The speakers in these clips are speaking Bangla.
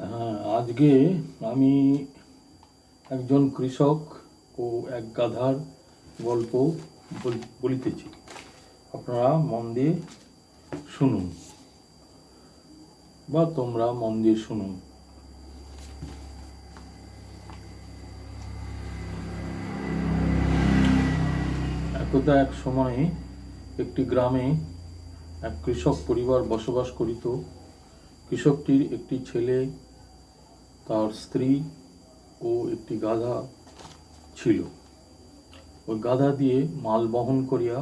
হ্যাঁ আজকে আমি একজন কৃষক ও এক গাধার গল্প বল- বলিতেছি। আপনারা মন দিয়ে শুনুন। বা তোমরা মন দিয়ে শুনুন। একদা এক সময়ে একটি গ্রামে এক কৃষক পরিবার বসবাস করিত। কৃষকটির একটি ছেলে তার স্ত্রী ও একটি গাধা ছিল। ওই গাধা দিয়ে মাল বহন করিয়া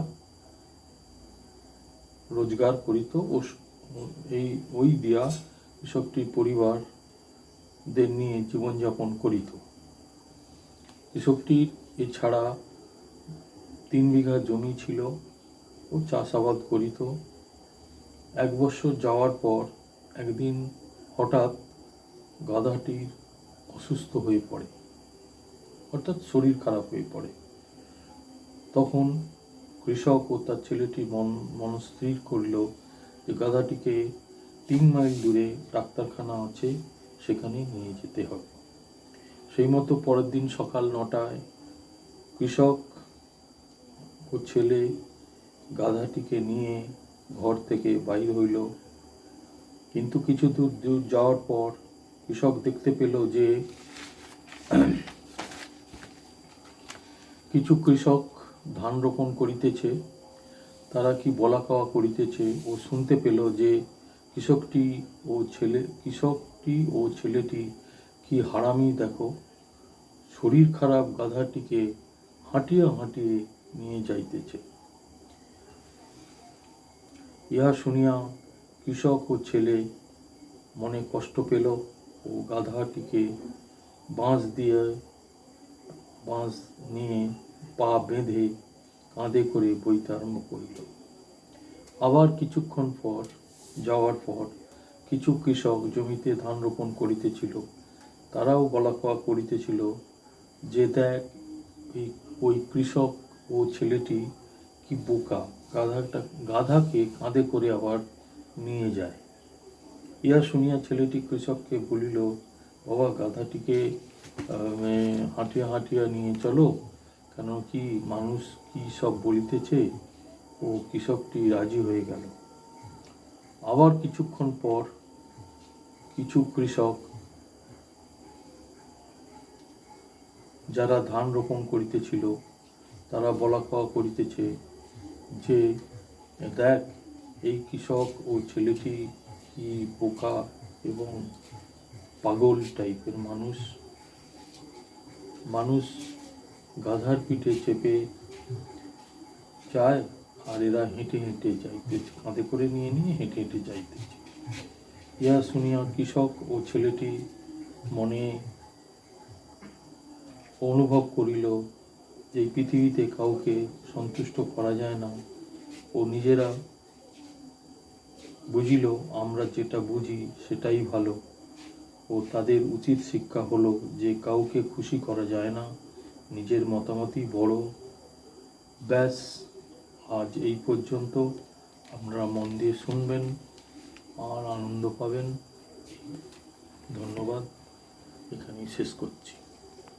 রোজগার করিত ও এই, ওই দিয়া কৃষকটির পরিবারদের নিয়ে জীবনযাপন করিত। কৃষকটির এছাড়া তিন বিঘা জমি ছিল ও চাষাবাদ করিত। এক বছর যাওয়ার পর একদিন হঠাৎ গাধাটির অসুস্থ হয়ে পড়ে, অর্থাৎ শরীর খারাপ হয়ে পড়ে। তখন কৃষক ও তার ছেলেটি মন মনস্থির করিল যে গাধাটিকে তিন মাইল দূরে ডাক্তারখানা আছে, সেখানে নিয়ে যেতে হবে। সেই মতো পরের দিন সকাল নটায় কৃষক ও ছেলে গাধাটিকে নিয়ে ঘর থেকে বাইর হইল। কিন্তু কিছু দূর দূর যাওয়ার পর কৃষক দেখতে পেল যে কিছু কৃষক ধান রোপণ করিতেছে, তারা কি বলা খাওয়া করিতেছে ও শুনতে পেল যে কৃষকটি ও ছেলে, কৃষকটি ও ছেলেটি কি হারামি দেখো। শরীর খারাপ গাধাটিকে হাঁটিয়ে হাঁটিয়ে নিয়ে যাইতেছে। ইহা শুনিয়া কৃষক ও ছেলে মনে কষ্ট পেল। ও গাধাটিকে বাঁশ দিয়ে, বাঁশ নিয়ে পা বেঁধে কাঁধে করে বইতে আরম্ভ করিল। আবার কিছুক্ষণ পর, যাওয়ার পর কিছু কৃষক জমিতে ধান রোপণ করিতেছিল। তারাও বলা কওয়া করিতেছিল যে, দেখ, এই, ওই কৃষক ও ছেলেটি কি বোকা। গাধাটা, গাধাকে কাঁধে করে আবার নিয়ে যায়। ইহা শুনিয়া ছেলেটি কৃষককে বলিল, বাবা, গাধাটিকে হাঁটিয়া হাঁটিয়া নিয়ে চলো। কেন কি মানুষ কি সব বলিতেছে? ও কৃষকটি রাজি হয়ে গেল। আবার কিছুক্ষণ পর কিছু কৃষক যারা ধান রোপণ করিতেছিল, তারা বলা খাওয়া করিতেছে যে, দেখ, এই কৃষক ও ছেলেটি কি বোকা এবং পাগল টাইপের মানুষ। মানুষ গাধার পিঠে চেপে চায় আর এরা হেঁটে হেঁটে যাইতেছে, কাঁধে করে নিয়ে নিয়ে হেঁটে হেঁটে যাইতেছে। ইহা শুনিয়া কৃষক ও ছেলেটি মনে অনুভব করিল যে পৃথিবীতে কাউকে সন্তুষ্ট করা যায় না। ও নিজেরা বুঝিল আমরা যেটা বুঝি সেটাই ভালো। ও তাদের উচিত শিক্ষা হলো যে কাউকে খুশি করা যায় না, নিজের মতামতই বড়। ব্যাস, আজ এই পর্যন্ত। আপনারা মন দিয়ে শুনবেন, আর আনন্দ পাবেন। ধন্যবাদ। এখানেই শেষ করছি।